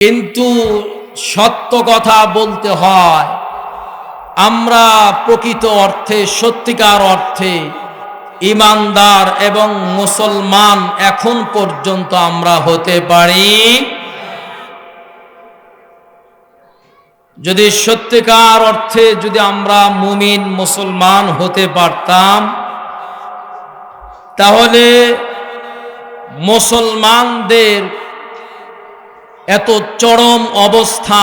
কিন্তু সত্য কথা বলতে হয়, আমরা প্রকৃত অর্থে, সত্যিকার অর্থে ইমানদার এবং মুসলমান এখন পর্যন্ত আমরা হতে পারি। যদি সত্যিকার অর্থে যদি আমরা মুমিন, মুসলমান হতে পারতাম, তাহলে মুসলমানদের এত চরম অবস্থা।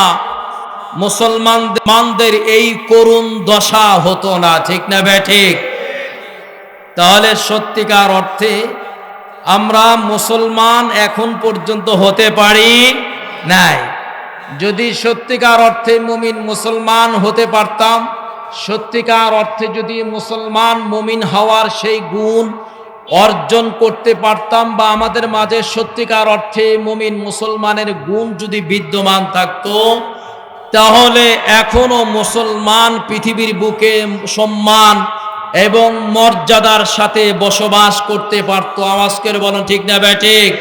মুসলমানদের এই করুণ দশা হতো না, ঠিক না বে ঠিক? তাহলে সত্যিকার অর্থে আমরা মুসলমান এখন পর্যন্ত হতে পারি নাই। যদি সত্যিকার অর্থে মুমিন মুসলমান হতে পারতাম, সত্যিকার অর্থে যদি মুসলমান মুমিন হওয়ার সেই গুণ অর্জন করতে পারতাম বা আমাদের মাঝে সত্যিকার অর্থে মুমিন মুসলমানের গুণ যদি বিদ্যমান থাকতো, তাহলে এখনও মুসলমান পৃথিবীর বুকে সম্মান এবং মর্যাদার সাথে বসবাস করতে পারতো। আওয়াজ করে বলেন, ঠিক না ঠিক।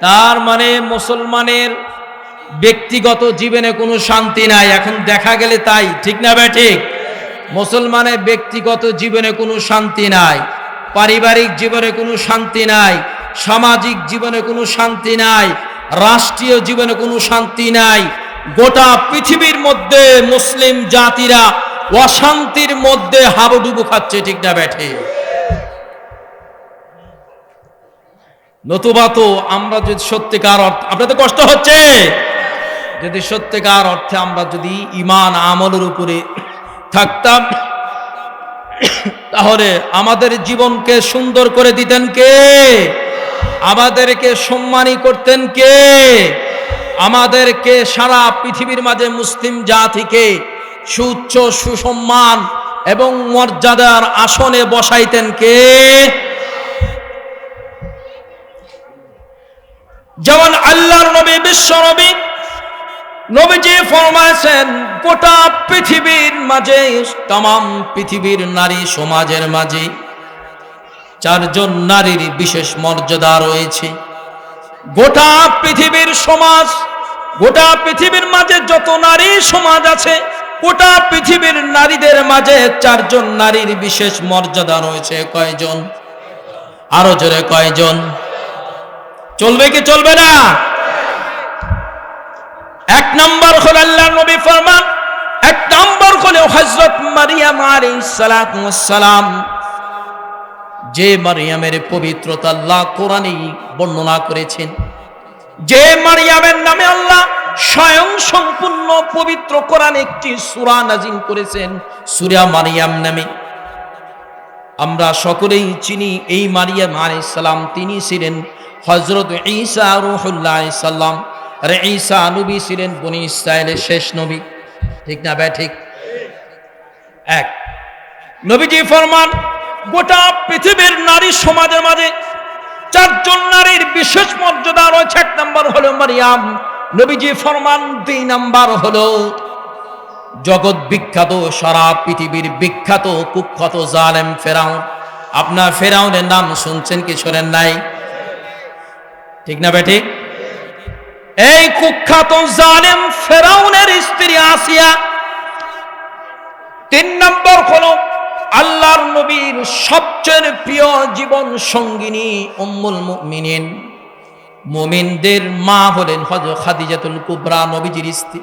তার মানে মুসলমানের ব্যক্তিগত জীবনে কোনো শান্তি নাই। এখন দেখা গেলে তাই, ঠিক না ঠিক। মুসলমানের ব্যক্তিগত জীবনে কোনো শান্তি নাই। পারিবারিক জীবনে কোনো শান্তি নাই, সামাজিক জীবনে কোনো শান্তি নাই, রাষ্ট্রীয় জীবনে কোনো শান্তি নাই, গোটা পৃথিবীর মধ্যে মুসলিম জাতিরা অশান্তির মধ্যে হাবুডুবু খাচ্ছে, ঠিক না ব্যাঠে? নতুবা তো আমরা যদি সত্যিকার অর্থ, আপনাদের কষ্ট হচ্ছে? যদি সত্যিকার অর্থে আমরা যদি ইমান আমলের উপরে থাকতাম তাহলে আমাদের জীবনকে সুন্দর করে দিতেন কে? আমাদেরকে সম্মানী করতেন কে? আমাদেরকে সারা পৃথিবীর মাঝে মুসলিম জাতিকে সুচ্চ সুসম্মান এবং মর্যাদার আসনে বসাইতেন কে? যেমন আল্লাহর নবী, বিশ্ব নবী নবীজি ফরমাইছেন গোটা পৃথিবীর মাঝে তাম পৃথিবীর নারী সমাজের মাঝে চারজন নারীর বিশেষ মর্যাদা রয়েছে। গোটা পৃথিবীর সমাজ, গোটা পৃথিবীর মাঝে যত নারী সমাজ আছে, গোটা পৃথিবীর নারীদের মাঝে চারজন নারীর বিশেষ মর্যাদা রয়েছে। কয়জন? আরও জোরে কয়জন? চলবে কি চলবে না? এক নম্বর হল আল্লাহ নবী ফরমান, এক নম্বর হলো হজরত মারিয়াম সালাম যে মারিয়ামের পবিত্রতা আল্লাহ কোরআনে বর্ণনা করেছেন। যে মারিয়ামের নামে আল্লাহ স্বয়ং সম্পূর্ণ পবিত্র কোরআন একটি সুরা নাজিম করেছেন, সুরা মারিয়াম নামে। আমরা সকলেই চিনি এই মারিয়াম আলাইহিস সালাম তিনি ছিলেন হযরত ঈসা রুহুল্লাহ সাল্লাম আর ঈসা নবী ছিলেন বনি ইসরায়েলের শেষ নবী। ঠিক না ভাই, ঠিক? এক। নবীজি ফরমান, গোটা পৃথিবীর নারী সমাজের মাঝে চারজন নারীর বিশেষ মর্যাদা রয়েছে। এক নম্বর হলো মারিয়াম। নবীজি ফরমান, দুই নাম্বার হলো জগৎ বিখ্যাত, সারা পৃথিবীর বিখ্যাত, কুখ্যাত জালেম ফেরাউন। আপনার ফেরাউনের নাম শুনছেন কি, শোনেন নাই? ঠিক না বেটি এই কুখ্যাত জালেম ফেরাউনের স্ত্রী আসিয়া তিন নম্বর হলো আল্লাহর নবীর সবচেয়ে প্রিয় জীবন সঙ্গিনী উম্মুল মুমিনিন। মুমিনদের মা হলেন হজ খাদিজাতুল কুবরা, নবীজির স্ত্রী।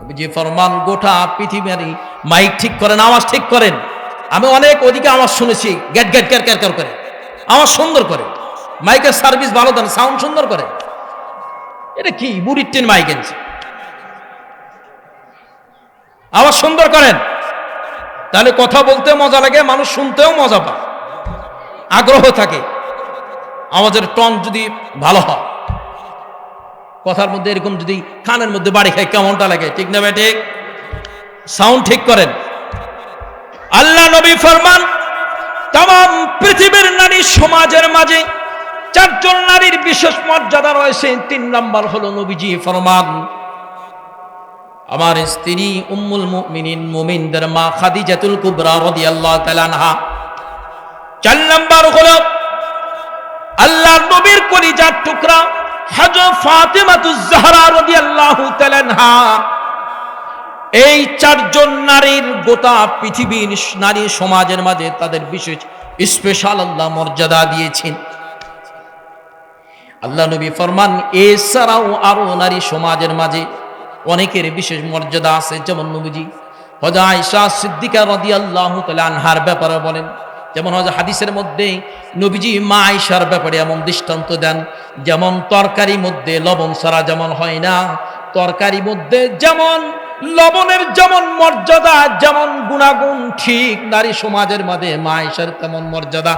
নবীজি ফরমান গোটা পৃথিবীর মাইক ঠিক করেন, আওয়াজ ঠিক করেন। আমি অনেক ওদিকে আওয়াজ শুনেছি গ্যাট গ্যাট গ্যাট গ্যাট করে। আওয়াজ সুন্দর করে। মাইকের সার্ভিস ভালো দেন, সাউন্ড সুন্দর করে। এটা কি? বুড়ির টেন মাইক এনেছে আওয়াজ সুন্দর করেন। তাহলে কথা বলতে মজা লাগে, মানুষ শুনতেও মজা পায়। আগ্রহ থাকে। আমাদের টন যদি ভালো হয়। কথার মধ্যে এরকম যদি কানের মধ্যে বাড়ি খায়, কেমনটা লাগে? ঠিক না ভাই, ঠিক? সাউন্ড ঠিক করেন। আল্লাহ নবী ফরমান তাম পৃথিবীর নারী সমাজের মাঝে চারজন নারীর বিশেষ মর্যাদা রয়েছে, তিন নম্বর হলো নবীজি ফরমান। আমার স্ত্রী উম্মুল মুমিনিন, মুমিনদের মা খাদিজাতুল কুবরা রাদিয়াল্লাহু তাআলা আনহা। চার নাম্বার হলো আল্লাহ নবীর কলিজার টুকরা, হযরত ফাতেমাতুজ জাহরা রাদিয়াল্লাহু তাআলা আনহা। এই চারজন নারীর গোটা পৃথিবীর নারী সমাজের মাঝে তাদের বিশেষ স্পেশাল আল্লাহ মর্যাদা দিয়েছেন। আল্লাহ নবী ফরমান, এছাড়াও আরও নারী সমাজের মাঝে অনেকের বিশেষ মর্যাদা আছে। যেমন নবীজি হজা আয়সা সিদ্দিকা রদি আল্লাহ আনহার ব্যাপারে বলেন, যেমন হজা হাদিসের মধ্যে নবীজি মা আয়সার ব্যাপারে এমন দৃষ্টান্ত দেন, যেমন তরকারি মধ্যে লবণ ছাড়া যেমন হয় না তরকারি মধ্যে যেমন লবণের যেমন মর্যাদা, যেমন গুণাগুণ, ঠিক নারী সমাজের মাঝে মা আয়সার তেমন মর্যাদা।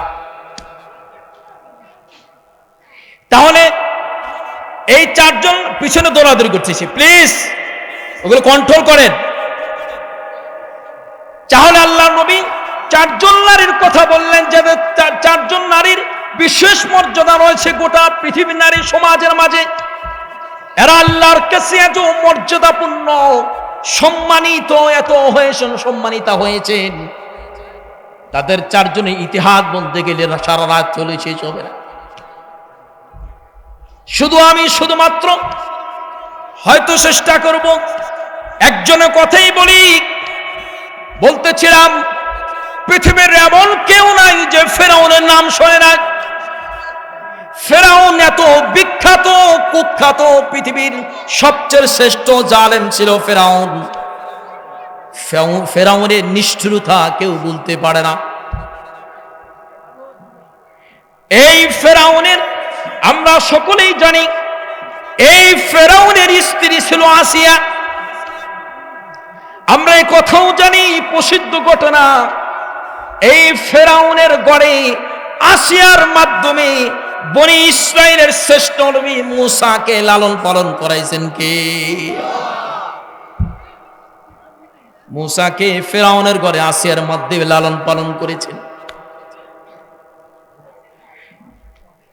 তাহলে এই চারজন পিছনে দৌড়াদৌড়ি করতেছি প্লিজ ওগুলো কন্ট্রোল করেন। তাহলে আল্লাহ নবী চারজন নারীর কথা বললেন যে চারজন নারীর বিশেষ মর্যাদা রয়েছে গোটা পৃথিবীর নারী সমাজের মাঝে। এরা আল্লাহর কাছে এত মর্যাদাপূর্ণ, সম্মানিত, এত হয়েছেন সম্মানিতা হয়েছেন। তাদের চারজনের ইতিহাস বলতে গেলে সারা রাত চলে শেষ হবে না। শুধু আমি, শুধুমাত্র। হয়তো চেষ্টা করব। একজনের কথাই বলি। বলতেছিলাম, পৃথিবীর এমন কেউ নাই যে ফেরাউনের নাম শোনে না। ফেরাউন এত বিখ্যাত, কুখ্যাত পৃথিবীর সবচেয়ে শ্রেষ্ঠ জালেম ছিল ফেরাউন। ফেরাউন- ফেরাউনের নিষ্ঠুরতা কেউ বলতে পারে না। এই ফেরাউনের আমরা সকলেই জানি, এই ফেরাউনের স্ত্রী ছিল আসিয়া। আমরা এই কথাও জানি প্রসিদ্ধ ঘটনা, এই ফেরাউনের গড়ে আসিয়ার মাধ্যমে বনি ইসরায়েলের শ্রেষ্ঠ নবী মুসাকে লালন পালন করাইছেন কে? মুসাকে ফেরাউনের ঘরে আসিয়ার মাধ্যমে লালন পালন করেছেন।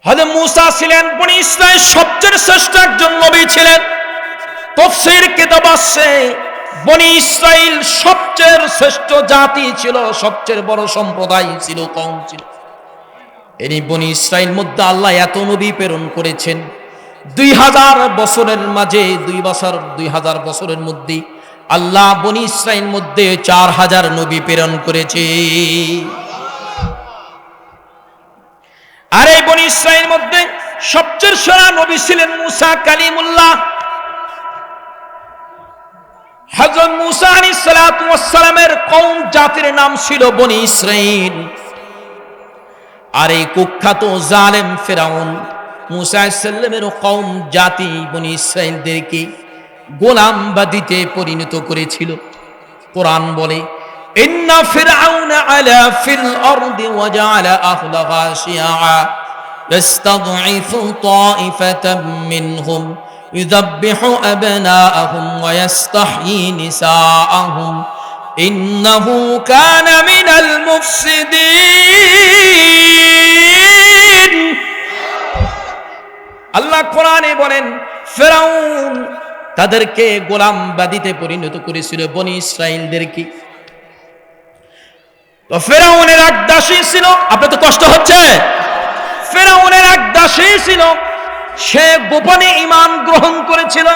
হযরত মুসা ছিলেন বনি ইসরায়েল সবচেয়ে শ্রেষ্ঠ একজন নবী ছিলেন। তফসির কিতাব আছে, বনি ইসরায়েল সবচেয়ে শ্রেষ্ঠ জাতি ছিল, সবচেয়ে বড় সম্প্রদায় ছিল, কম ছিল। এই বনি ইসরায়েল মধ্যে আল্লাহ এত নবী প্রেরণ করেছেন। দুই হাজার বছরের মাঝে, দুই বছর, দুই হাজার বছরের মধ্যে আল্লাহ বনি ইসরায়েল মধ্যে চার হাজার নবী প্রেরণ করেছে। আর এই বনি ইসরায়েল মধ্যে সবচেয়ে সেরা নবী ছিলেন মুসা কালিমুল্লাহ। হযরত মুসা আলাইহিস সালাতু ওয়াস সালামের কওম জাতির নাম ছিল বনি ইসরাইল। আর এই কুখ্যাত জালেম ফেরাউন মুসা আলাইহিস সালামের কওম জাতি বনি ইসরাইলদেরকে গোলাম পরিণত করেছিল। কোরআন বলে ইন্না ফিরআউনা আলা ফিল আরদি ওয়াজআলা আহলাহা শিয়াআ يستضعف طائفة منهم يذبح أبناءهم ويستحيي نساءهم إنه كان من المفسدين আল্লাহ কোরআনে বলেন ফেরাউন তাদেরকে গোলাম বাদিতে পরিণত করেছিল বনি ইসরায়েলদেরকে তো ফেরাউনের এক দাসী ছিল আপনার তো কষ্ট হচ্ছে। ফেরাউনের এক দাসী ছিল, সে গোপনে ইমান গ্রহণ করেছিল,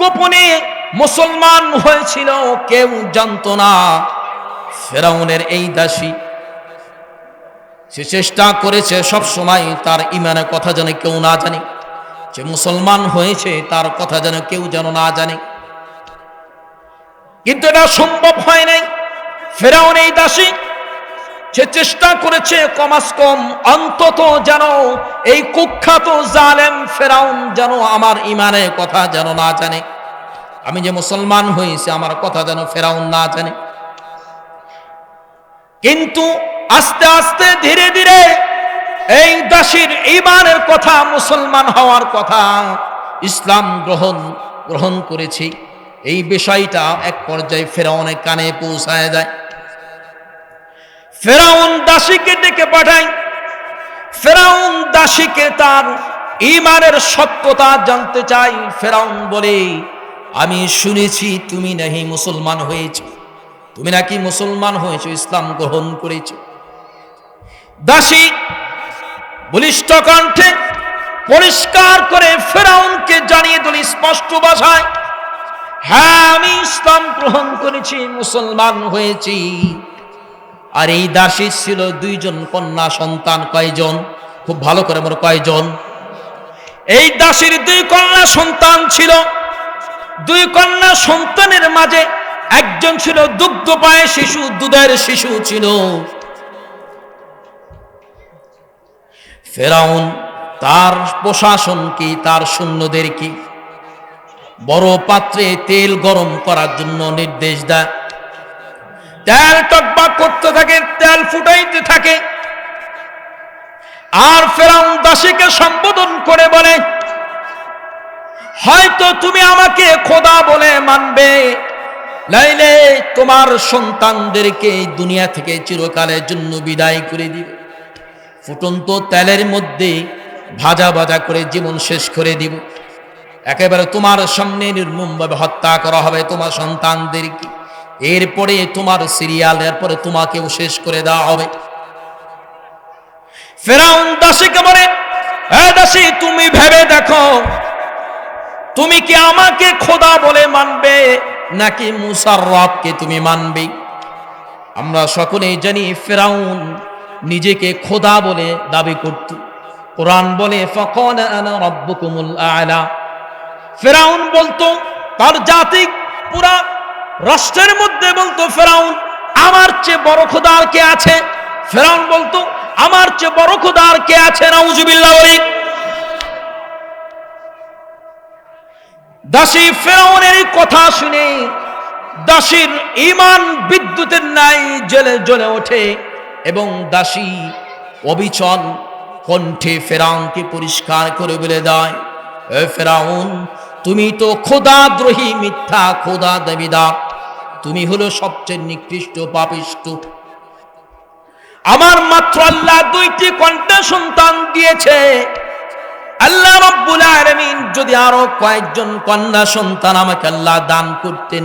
গোপনে মুসলমান হয়েছিল, কেউ জানতো না। ফেরাউনের এই দাসী, সে চেষ্টা করেছে সব সময়, তার ইমানের কথা যেন কেউ না জানে। যে মুসলমান হয়েছে, তার কথা যেন কেউ যেন না জানে। কিন্তু এটা সম্ভব হয় নাই। ফেরাউন এই দাসী, সে চেষ্টা করেছে কমাস কম, অন্তত যেন এই কুখ্যাত জালেম ফেরাউন যেন আমার ইমানের কথা যেন না জানে। আমি যে মুসলমান হয়েছি আমার কথা যেন ফেরাউন না জানে। কিন্তু আস্তে আস্তে ধীরে ধীরে এই দাসীর ইমানের কথা, মুসলমান হওয়ার কথা ইসলাম গ্রহণ গ্রহণ করেছি। এই বিষয়টা এক পর্যায়ে ফেরাউনের কানে পৌঁছায় যায়। ফেরাউন দাসীকে ডেকে পাঠায় ফেরাউন দাসীকে তার ইমানের সত্যতা জানতে চাই। ফেরাউন বলে, আমি শুনেছি তুমি নাকি মুসলমান হয়েছো। তুমি নাকি মুসলমান হয়েছো, ইসলাম গ্রহণ করেছ। দাসী বলিষ্ঠ কণ্ঠে পরিষ্কার করে ফেরাউনকে জানিয়ে দিল, স্পষ্ট ভাষায় হ্যাঁ আমি ইসলাম গ্রহণ করেছি, মুসলমান হয়েছি। আর এই দাসী ছিল দুইজন কন্যা সন্তান কয়জন? খুব ভালো করে মনে কয়জন? এই দাসীর দুই কন্যা সন্তান ছিল। দুই কন্যা সন্তানের মাঝে একজন ছিল দুগ্ধ পায়ে শিশু, দুধের শিশু ছিল। ফেরাউন, তার প্রশাসন কি, তার সৈন্যদের কি? বড় পাত্রে তেল গরম করার জন্য নির্দেশ দেয়। তেল টকবাক করতে থাকে, তেল ফুটাইতে থাকে। আর ফেরাউন দাসীকে সম্বোধন করে বলে, হয়তো তুমি আমাকে খোদা বলে মানবে। লাইলে তোমার সন্তানদেরকে দুনিয়া থেকে চিরকালের জন্য বিদায় করে দিবে। ফুটন্ত তেলের মধ্যে ভাজা ভাজা করে জীবন শেষ করে দিব। একেবারে তোমার সামনে নির্মমভাবে হত্যা করা হবে তোমার সন্তানদেরকে। এরপরে তোমার সিরিয়াল, এরপরে তোমাকেও শেষ করে দেওয়া হবে। ফেরাউন দাসীকে বলে দাসী, তুমি ভেবে দেখো, তুমি কি আমাকে খোদা বলে মানবে, নাকি মুসার রবকে তুমি মানবে? আমরা সকলেই জানি ফেরাউন নিজেকে খোদা বলে দাবি করত। কোরআন বলে, ফকন আনা রব্বুকুমুল আলা। ফেরাউন বলতো, তার জাতি পুরা রাষ্ট্রের মধ্যে বলতো, ফেরাউন, আমার চেয়ে বড় খোদা আর কে আছে? ফেরাউন বলতো, আমার চেয়ে বড় খোদা আর কে আছে? নাউজুবিল্লাহ বলি। দাসী ফেরাউনের কথা শুনে দাসীর ইমান বিদ্যুতের ন্যায় জ্বলে জ্বলে ওঠে এবং দাসী অবিচল কণ্ঠে ফেরাউনকে পরিষ্কার করে বলে দেয় ফেরাউন, তুমি তো খোদাদ্রোহী মিথ্যা খোদা দেবিদা তুমি হলো সবচেয়ে নিকৃষ্ট পাপিষ্ট আমার মাত্র আল্লাহ দুইটি কন্যা সন্তান দিয়েছে। আল্লাহ রব্বুল আলামিন যদি আরও কয়েকজন কন্যা সন্তান আমাকে আল্লাহ দান করতেন,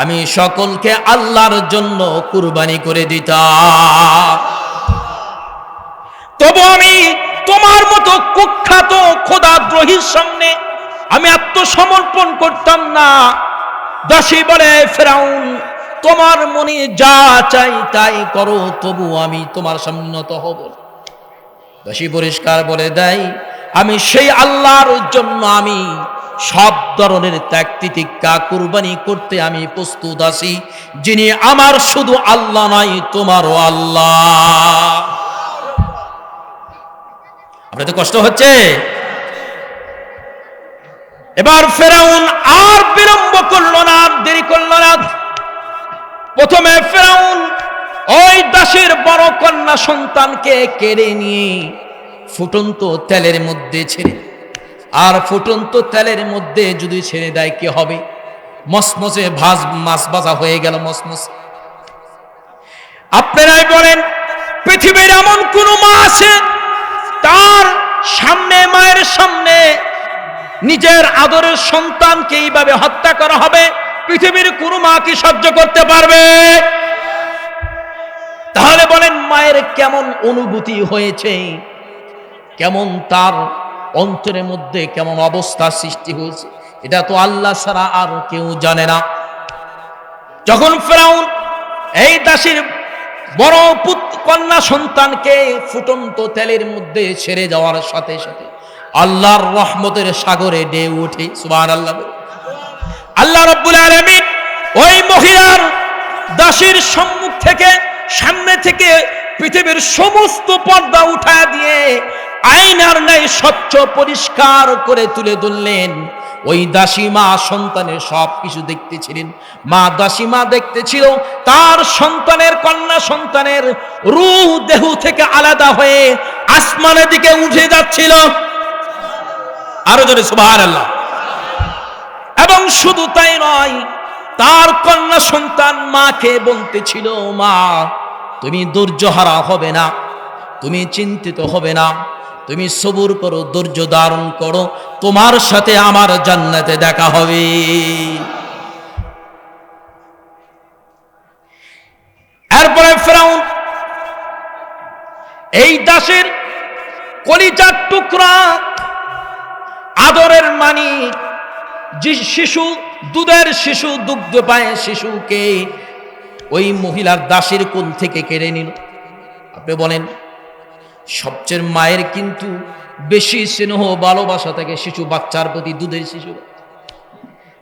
আমি সকলকে আল্লাহর জন্য কুরবানি করে দিতাম। তবু আমি তোমার মতো কুখ্যাত খোদাদ্রোহীর সামনে আমি আত্মসমর্পণ করতাম না। দাসী বলে, ফেরাউন, তোমার মনে যা চাই তাই করো, তবু আমি তোমার সম্মত হব দাসী পরিষ্কার বলে দেয়, আমি সেই আল্লাহর জন্য আমি সব ধরনের ত্যাগ তিতিক্ষা কুরবানি করতে আমি প্রস্তুত আছি, যিনি আমার শুধু আল্লাহ নয়, তোমারও আল্লাহ। আপনাদের কষ্ট হচ্ছে? এবার ফেরাউন বিলম্ব না, দেরি না। প্রথমে ফেরাউন ওই দাসের বড় কন্যা সন্তানকে কেড়ে নিয়ে ফুটন্ত তেলের মধ্যে ছেড়ে আর ফুটন্ত তেলের মধ্যে যদি ছেড়ে দেয়, কি হবে? মসমসে ভাজ, মাছ ভাজা হয়ে গেল মসমস। আপনারাই বলেন, পৃথিবীর এমন কোন মা আছে? তার সামনে, মায়ের সামনে নিজের আদরের সন্তানকে এইভাবে হত্যা করা হবে, পৃথিবীর কোন মা কি সহ্য করতে পারবে? তাহলে বলেন, মায়ের কেমন অনুভূতি হয়েছে? কেমন তার অন্তরের মধ্যে কেমন অবস্থা সৃষ্টি হয়েছে? এটা তো আল্লাহ ছাড়া আর কেউ জানে না। যখন ফেরাউন এই দাসীর বড় পুত, কন্যা সন্তানকে ফুটন্ত তেলের মধ্যে ছেড়ে যাওয়ার সাথে সাথে আল্লাহর রহমতের সাগরে ডে উঠে সুবাহ আল্লাহ আল্লাহ রব্বুল আলমিন ওই মহিলার দাসীর সম্মুখ থেকে, সামনে থেকে পৃথিবীর সমস্ত পর্দা উঠা দিয়ে আইনার ন্যায় স্বচ্ছ পরিষ্কার করে তুলে ধরলেন। ওই দাসী মা সন্তানের সব কিছু দেখতেছিলেন। মা দাসী মা দেখতেছিল, তার সন্তানের কন্যা সন্তানের রূহ দেহ থেকে আলাদা হয়ে আসমানের দিকে উঠে যাচ্ছিল। আরও জোরে সুবাহ আল্লাহ এবং শুধু তাই নয়, তার কন্যা সন্তান মাকে বলতেছিল, মা, তুমি ধৈর্যহারা হবে না, তুমি চিন্তিত হবে না, তুমি সবুর করো ধৈর্য ধারণ করো, তোমার সাথে আমার জান্নাতে দেখা হবে। এরপরে ফেরাউন এই দাসের কলিজার টুকরা আদরের মানি, যে শিশু, দুধের শিশু, দুগ্ধ পায় শিশুকে ওই মহিলার দাসের কোল থেকে কেড়ে নিল। আপনি বলেন, সবচেয়ে মায়ের কিন্তু বেশি স্নেহ, ভালোবাসা থাকে শিশু বাচ্চার প্রতি, দুধের শিশু।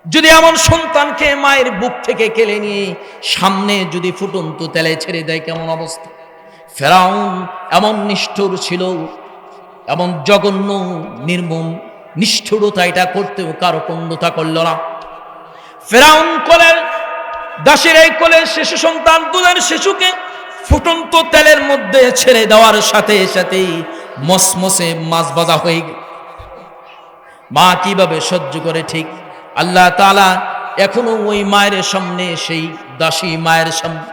যদি এমন সন্তানকে মায়ের বুক থেকে কেলে নিয়ে সামনে যদি ফুটন্ত তেলে ছেড়ে দেয়, কেমন অবস্থা? ফেরাউন এমন নিষ্ঠুর ছিল, এমন জঘন্য, নির্মম নিষ্ঠুরতা এটা করতেও কারও পণ্যতা করল না। ফেরাউন কোলের, দাসের এই কোলের শিশু সন্তান দুধের শিশুকে ফুটন্ত তেলের মধ্যে ছেড়ে দেওয়ার সাথে সাথেই মসমসে মাছ বাজা হয়ে গেল। মা কীভাবে সহ্য করে ঠিক? আল্লাহ তালা এখনও ওই মায়ের সামনে, সেই দাসী মায়ের সামনে।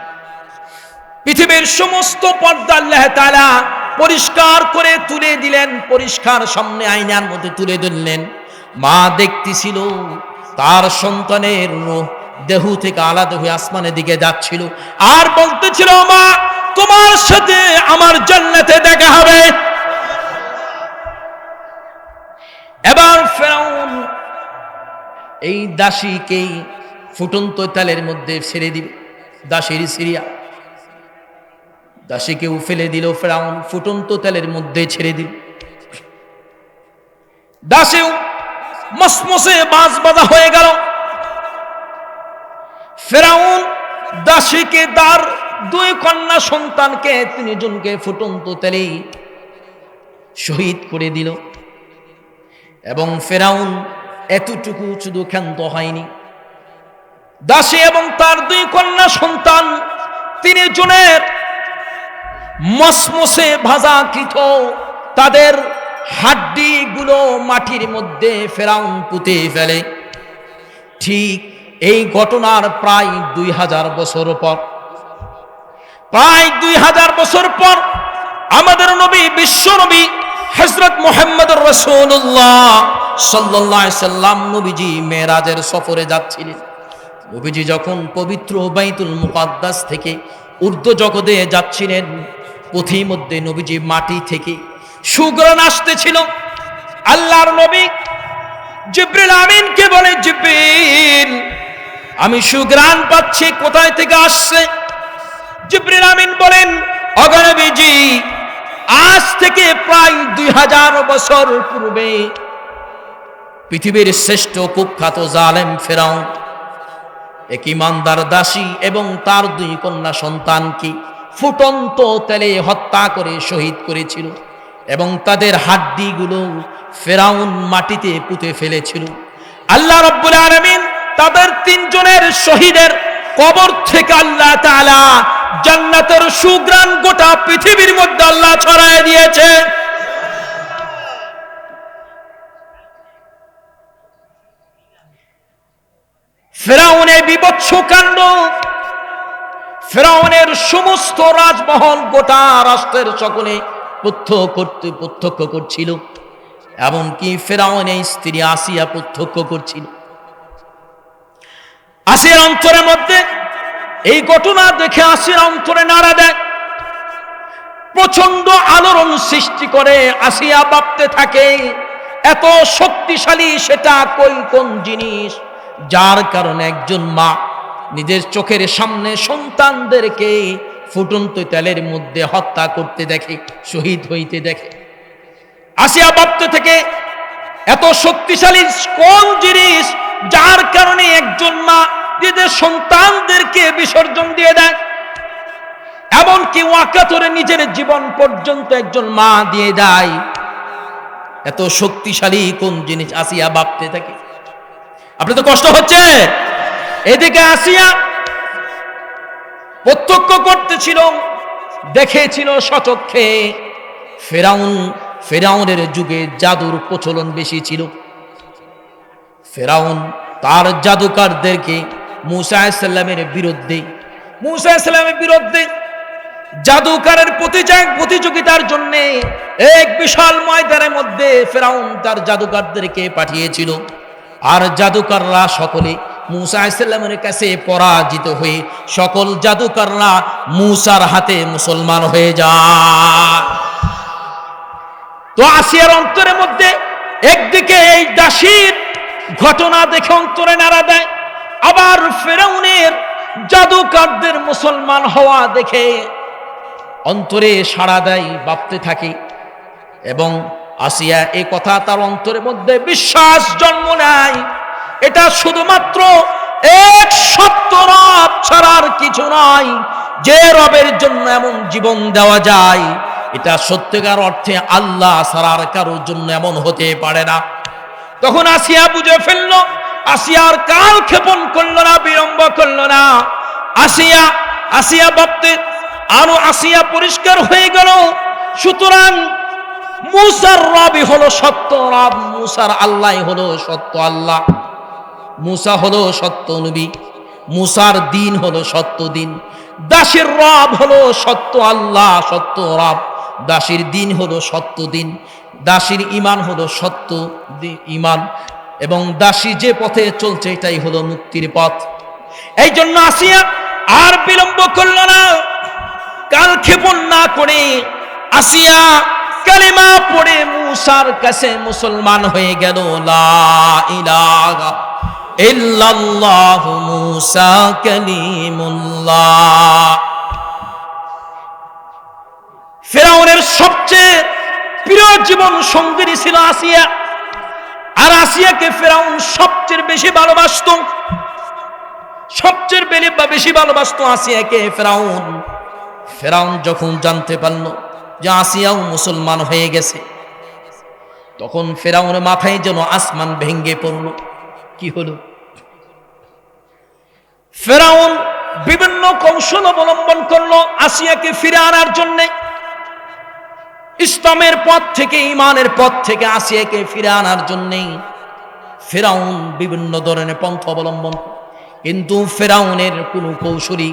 পৃথিবীর সমস্ত পর্দা আল্লাহ তালা পরিষ্কার করে তুলে দিলেন, পরিষ্কার সামনে আইনার মধ্যে তুলে ধরলেন। মা দেখতেছিল, তার সন্তানের দেহু থেকে আলাদা হয়ে আসমানের দিকে যাচ্ছিল আর বলতেছিল, মা, তোমার সাথে আমার জান্নাতে দেখা হবে। এবার ফেরাউন এই দাসীকেই ফুটন্ত তালের মধ্যে ছেড়ে দিবে দাসীর সিরিয়া। দাসীকেও ফেলে দিল ফেরাউন, ফুটন্ত তেলের মধ্যে ছেড়ে দিল। দাসেও মসমসে বাজ বাজা হয়ে গেল। ফেরাউন দাসীকে, তার দুই কন্যা সন্তানকে, তিনজনকে ফুটন্ত তেলেই শহীদ করে দিল। এবং ফেরাউন এতটুকু শুধু ক্ষান্ত হয়নি। দাসী এবং তার দুই কন্যা সন্তান তিনি জনের মসমসে ভাজাকৃত তাদের হাড্ডিগুলো মাটির মধ্যে ফেরাউন পুঁতে ফেলে। ঠিক এই ঘটনার প্রায় দুই হাজার বছর পর। প্রায় দুই হাজার বছর পর আমাদের নবী, বিশ্ব নবী হজরত মোহাম্মদ রসুল্লাহ সাল্লাহ সাল্লাম নবীজি মেয়েরাজের সফরে যাচ্ছিলেন। নবীজি যখন পবিত্র বাইতুল মুকাদ্দাস থেকে ঊর্ধ্ব জগতে যাচ্ছিলেন। পথির মধ্যে নবীজি মাটি থেকে সুগ্রান আসতেছিল। আল্লাহর নবী জিব্রিল আমিনকে বলে, জিব্রিল, আমি সুগ্রান পাচ্ছি, কোথায় থেকে আসছে? জিব্রিল আমিন বলেন অগণবীজি আজ থেকে প্রায় দুই হাজার বছর পূর্বে পৃথিবীর শ্রেষ্ঠ কুখ্যাত জালেম ফেরাউন এক ইমানদার দাসী এবং তার দুই কন্যা সন্তানকে ফুটন্ত তেলে হত্যা করে শহীদ করেছিল এবং তাদের হাড্ডিগুলো ফেরাউন মাটিতে পুঁতে ফেলেছিল। আল্লাহ রব্বুল আলমিন তাদের তিনজনের শহীদের কবর থেকে আল্লাহ জান্নাতের সুগ্রাণ গোটা পৃথিবীর মধ্যে আল্লাহ ছড়ায় দিয়েছে। ফেরাউনের বিবৎস কাণ্ড, ফেরাউনের সমস্ত রাজমহল গোটা রাষ্ট্রের সকলে প্রত্যক্ষ করতে প্রত্যক্ষ করছিল। এমনকি ফেরাউনের স্ত্রী আসিয়া প্রত্যক্ষ করছিল। আসিয়ার অন্তরের মধ্যে এই ঘটনা দেখে আসির অন্তরে নাড়া দেয়। প্রচণ্ড আলোড়ন সৃষ্টি করে আসিয়া ভাবতে থাকে, এত শক্তিশালী সেটা কই কোন জিনিস? যার কারণে একজন মা নিজের চোখের সামনে সন্তানদেরকে ফুটন্ত তেলের মধ্যে হত্যা করতে দেখে, শহীদ হইতে দেখে। আসিয়া ভাবতে থেকে এত শক্তিশালী কোন জিনিস যার কারণে একজন মা নিজের সন্তানদেরকে বিসর্জন দিয়ে দেয়? এমনকি ওয়াকাতরে নিজের জীবন পর্যন্ত একজন মা দিয়ে দেয় এত শক্তিশালী কোন জিনিস আসিয়া ভাবতে থাকে? আপনি তো কষ্ট হচ্ছে। এদিকে আসিয়া প্রত্যক্ষ করতেছিল, দেখেছিল সচক্ষে ফেরাউন, ফেরাউনের যুগে জাদুর প্রচলন বেশি ছিল। ফেরাউন তার জাদুকারদেরকে মুসা ইসলামের বিরুদ্ধে, মুসা ইসলামের বিরুদ্ধে জাদুকারের প্রতিযোগ, প্রতিযোগিতার জন্য এক বিশাল ময়দানের মধ্যে ফেরাউন তার জাদুকারদেরকে পাঠিয়েছিল। আর জাদুকাররা সকলে মুসা ইসলামের কাছে পরাজিত হয়ে সকল জাদুকাররা মুসার হাতে মুসলমান হয়ে যায়। তো আসিয়ার অন্তরের মধ্যে একদিকে এই দাসীর ঘটনা দেখে অন্তরে নাড়া দেয়, আবার ফেরাউনের জাদুকারদের মুসলমান হওয়া দেখে অন্তরে সাড়া দেয়, ভাবতে থাকে এবং আসিয়া এই কথা তার অন্তরের মধ্যে বিশ্বাস জন্ম নেয়। এটা শুধুমাত্র এক সত্য রব ছাড়ার কিছু নয়, যে রবের জন্য এমন জীবন দেওয়া যায়। এটা সত্যিকার অর্থে আল্লাহ ছাড়ার কারোর জন্য এমন হতে পারে না। তখন আসিয়া বুঝে ফেলল, আসিয়ার কাল ক্ষেপণ করল না, বিলম্ব করল না। আসিয়া আসিয়া ভাবতে আরও আসিয়া পরিষ্কার হয়ে গেল। সুতরাং মুসার রবই হলো সত্য রব, মুসার আল্লাহ হলো সত্য আল্লাহ। মুসা হলো সত্য নবী, মুসার দিন হলো সত্য দিন। দাসের রব হলো সত্য আল্লাহ, সত্য রব। দাসের দিন হলো সত্য দিন, দাসীর ইমান হলো সত্য ইমান এবং দাসী যে পথে চলছে এটাই হলো মুক্তির পথ। এই জন্য আসিয়া আর বিলম্ব করল না, কাল ক্ষেপণ না করে আসিয়া কালিমা পড়ে মুসার কাছে মুসলমান হয়ে গেল। ফেরাউনের সবচেয়ে প্রিয় জীবন সঙ্গিনী ছিল আসিয়া। আর আসিয়াকে ফেরাউন সবচেয়ে বেশি ভালোবাসত। সবচেয়ে বেশি ভালোবাসত আসিয়াকে ফেরাউন। ফেরাউন যখন জানতে পারল যে আসিয়াও মুসলমান হয়ে গেছে। তখন ফেরাউনের মাথায় যেন আসমান ভেঙ্গে পড়ল। কি হলো? ফেরাউন বিভিন্ন কৌশল অবলম্বন করল আসিয়াকে ফিরে আনার জন্যে। ইসলামের পথ থেকে ইমানের পথ থেকে আসিয়াকে ফিরে আনার জন্যেই ফেরাউন বিভিন্ন ধরনের পন্থ অবলম্বন। কিন্তু ফেরাউনের কোনো কৌশলী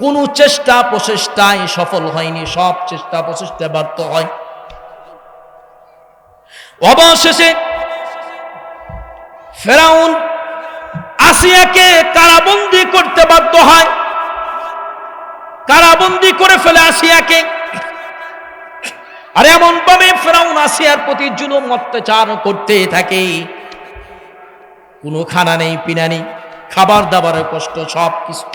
কোনো চেষ্টা প্রচেষ্টায় সফল হয়নি, সব চেষ্টা প্রচেষ্টা ব্যর্থ হয়। অবশেষে ফেরাউন আসিয়াকে কারাবন্দি করতে বাধ্য হয়। কারাবন্দি করে ফেলে আসিয়াকে। আর এমন ভাবে ফেরাউন আসিয়ার প্রতি জুলুম, অত্যাচার করতে থাকে। কোনো খানা নেই, পিনা নেই, খাবার দাবারের কষ্ট সব কিছু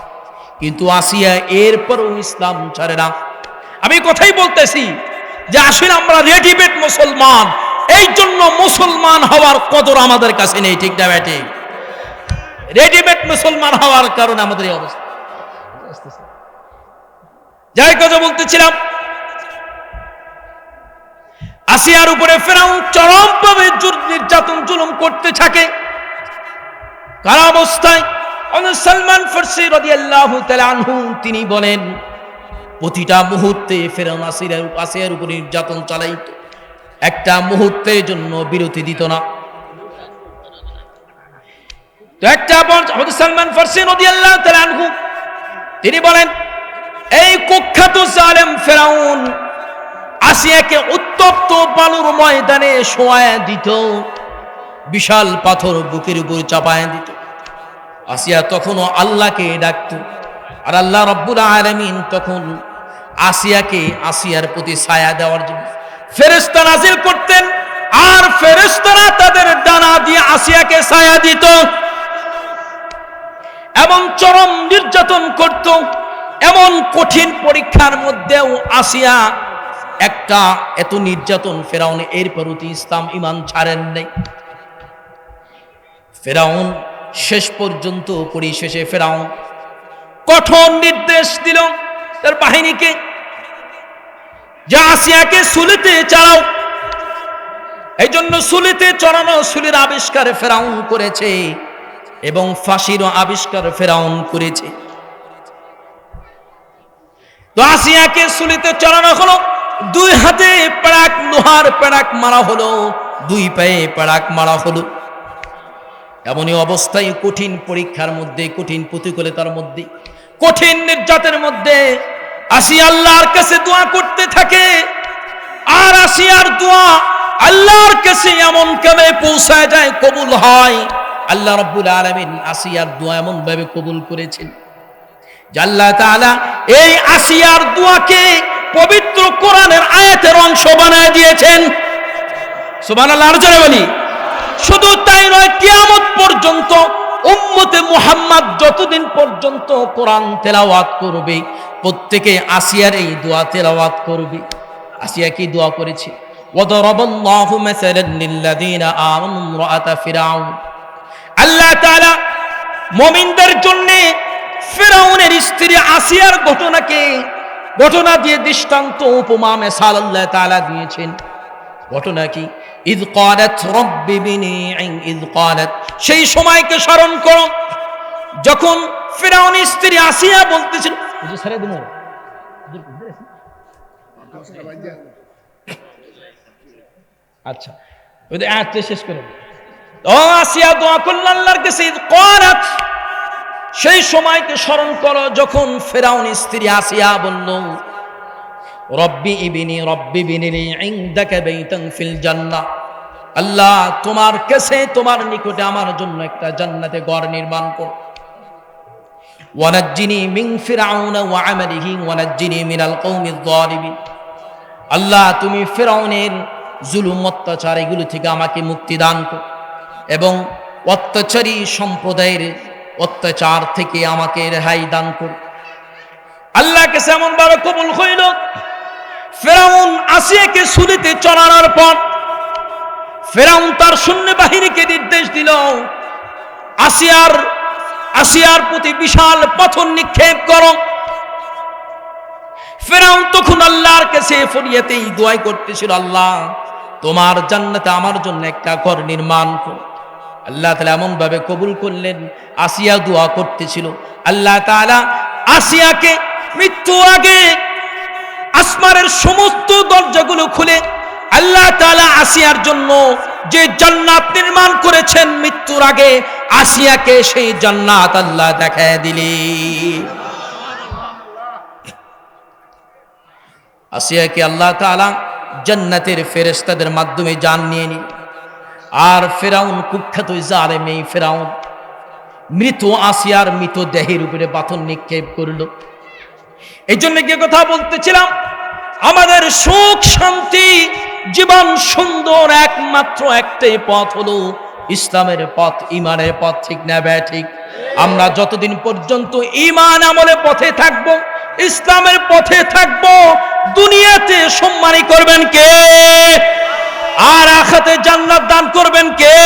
কিন্তু আসিয়া এরপরও ইসলাম ছাড়ে না। আমি কথাই বলতেছি যে আসলে আমরা রেডিমেড মুসলমান, এই জন্য মুসলমান হওয়ার কদর আমাদের কাছে নেই, ঠিক না ব্যাটে? রেডিমেড মুসলমান হওয়ার কারণে আমাদের এই অবস্থা। যাই কথা বলতেছিলাম। আসিয়ার উপরে ফেরাউন চরমভাবে নির্যাতন, জুলুম করতে থাকে। কারাবস্থায় অনেক সালমান ফার্সি রাদিয়াল্লাহু তাআলা তিনি বলেন, প্রতিটা মুহূর্তে ফেরাউন আসিয়ার আসিয়ার উপরে নির্যাতন চালাইত। একটা মুহূর্তের জন্য বিরতি দিত না। একটা সালমান ফার্সি রাদিয়াল্লাহু তিনি বলেন, এই কুখ্যাত জালেম ফেরাউন আসিয়াকে উত্তপ্ত বালুর ময়দানে শোয়ায় দিত, বিশাল পাথর বুকের উপর চাপায় দিত। আসিয়া তখনও আল্লাহকে ডাকত। আর আল্লাহ রব্বুল আলমিন তখন আসিয়াকে আসিয়ার প্রতি ছায়া দেওয়ার জন্য ফেরেস্তা নাজিল করতেন আর ফেরেস্তারা তাদের ডানা দিয়ে আসিয়াকে ছায়া দিত এমন চরম নির্যাতন করত। এমন কঠিন পরীক্ষার মধ্যেও আসিয়া একটা এত নির্যাতন ফেরাউন এর প্রতি ইসলাম ইমান ছাড়েন নাই। ফেরাউন শেষ পর্যন্ত পরিশেষে ফেরাও। কঠোর নির্দেশ দিল তার বাহিনীকে। যে আসিয়াকে সুলিতে চালাও। এই জন্য সুলিতে চড়ানো সুলির আবিষ্কার ফেরাউন করেছে এবং ফাঁসিরও আবিষ্কার ফেরাউন করেছে। তো আসিয়াকে সুলিতে চড়ানো হলো। দুই হাতে পেড়াক লোহার পেড়াক মারা হলো, দুই পায়ে পেড়াক মারা হলো। এমনই অবস্থায় কঠিন পরীক্ষার মধ্যে, কঠিন প্রতিকূলতার মধ্যে, কঠিন নির্যাতের মধ্যে আসি আল্লাহর কাছে দোয়া করতে থাকে। আর আসিয়ার দোয়া আল্লাহর কাছে এমন কেমে পৌঁছায় যায়, কবুল হয়। আল্লাহ রব্বুল আলমিন আসিয়ার দোয়া এমন ভাবে কবুল করেছেন আল্লাহ তাআলা এই আসিয়ার দোয়াকে পবিত্র কোরআনের আয়াতের অংশ বানায় দিয়েছেন। সুবহানাল্লাহ, আর বলি। শুধু তাই নয় কিয়ামত পর্যন্ত উম্মতে মুহাম্মদ যতদিন পর্যন্ত কোরআন তেলাওয়াত করবে প্রত্যেকে আসিয়ার এই দোয়া তেলাওয়াত করবে আসিয়া কি দোয়া করেছে وضرب الله مثلا للذين آمنوا امرأة فرعون আল্লাহ তাআলা মুমিনদের জন্য ফেরাউনের স্ত্রী আসিয়ার ঘটনাকে ঘটনা দিয়ে দৃষ্টান্ত উপমা মেসাল আল্লাহ তাআলা দিয়েছেন ঘটনা কি ইদ কালাত রব্বি বিনি ইদ কালাত। সেই সময়কে স্মরণ করো, যখন ফেরাউন স্ত্রী আসিয়া বলতেছিল বুঝে ছেড়ে দিন আচ্ছা ওই আয়াতটা শেষ করে। ও আসিয়া দোয়া করল আল্লাহর কাছে, ইদ কালাত। সেই সময়কে স্মরণ করো, যখন ফেরাউন স্ত্রী আসিয়া বলল রব্বি ইবিনি, রব্বি বিনিনি, ইনদাকা বাইতান ফিল জান্নাহ আল্লাহ, তোমার কাছে, তোমার নিকটে আমার জন্য একটা জান্নাতে ঘর নির্মাণ করো। ওয়ানাজ্জিনি মিন ফিরআউনা ওয়া আমালিহি, ওয়ানাজ্জিনি মিনাল কওমিজ যালিমিন আল্লাহ, তুমি ফিরআউনের জুলুম, অত্যাচার, এগুলো থেকে আমাকে মুক্তি দান করো। এবং অত্যাচারী সম্প্রদায়ের অত্যাচার থেকে আমাকে রেহাই দান করো। আল্লাহ কাছে এমন ভাবে কবুল হইল ফেরাউন আসিয়াকে সুলিতে চড়ানোর পর ফেরাউন তার সৈন্য বাহিনীকে নির্দেশ দিল, আসিয়ার আসিয়ার প্রতি বিশাল পথন নিক্ষেপ করো। ফেরাউন তখন আল্লাহর কাছে ফরিয়াতেই দোয়াই করতেছিল, আল্লাহ, তোমার জান্নাতে আমার জন্য একটা ঘর নির্মাণ কর। আল্লাহ তালা এমন ভাবে কবুল করলেন, আসিয়া দোয়া করতেছিল। আল্লাহ তাআলা আসিয়াকে মৃত্যু আগে আসমানের সমস্ত দরজাগুলো খুলে আল্লাহ তাআলা আসিয়ার জন্য যে জান্নাত নির্মাণ করেছেন মৃত্যুর আগে আসিয়াকে সেই জান্নাত আল্লাহ দেখায় দিলি। আসিয়াকে আল্লাহ তাআলা জান্নাতের ফেরেশতাদের মাধ্যমে জান নিয়ে নি আর ফেরাউন কুখ্যাত জালেম এই ফেরাউন মৃত আসিয়ার মৃত দেহের উপরে পাথর নিক্ষেপ করল। এই জন্য কি কথা বলতেছিলাম? আমাদের সুখ, শান্তি, জীবন সুন্দর একমাত্র একটাই পথ হলো ইসলামের পথ, ইমানের পথ, ঠিক না ব্যয় ঠিক? আমরা যতদিন পর্যন্ত ইমান আমলে পথে থাকব, ইসলামের পথে থাকব, দুনিয়াতে সম্মানী করবেন কে? আর আখাতে জান্নাত দান করবেন কে?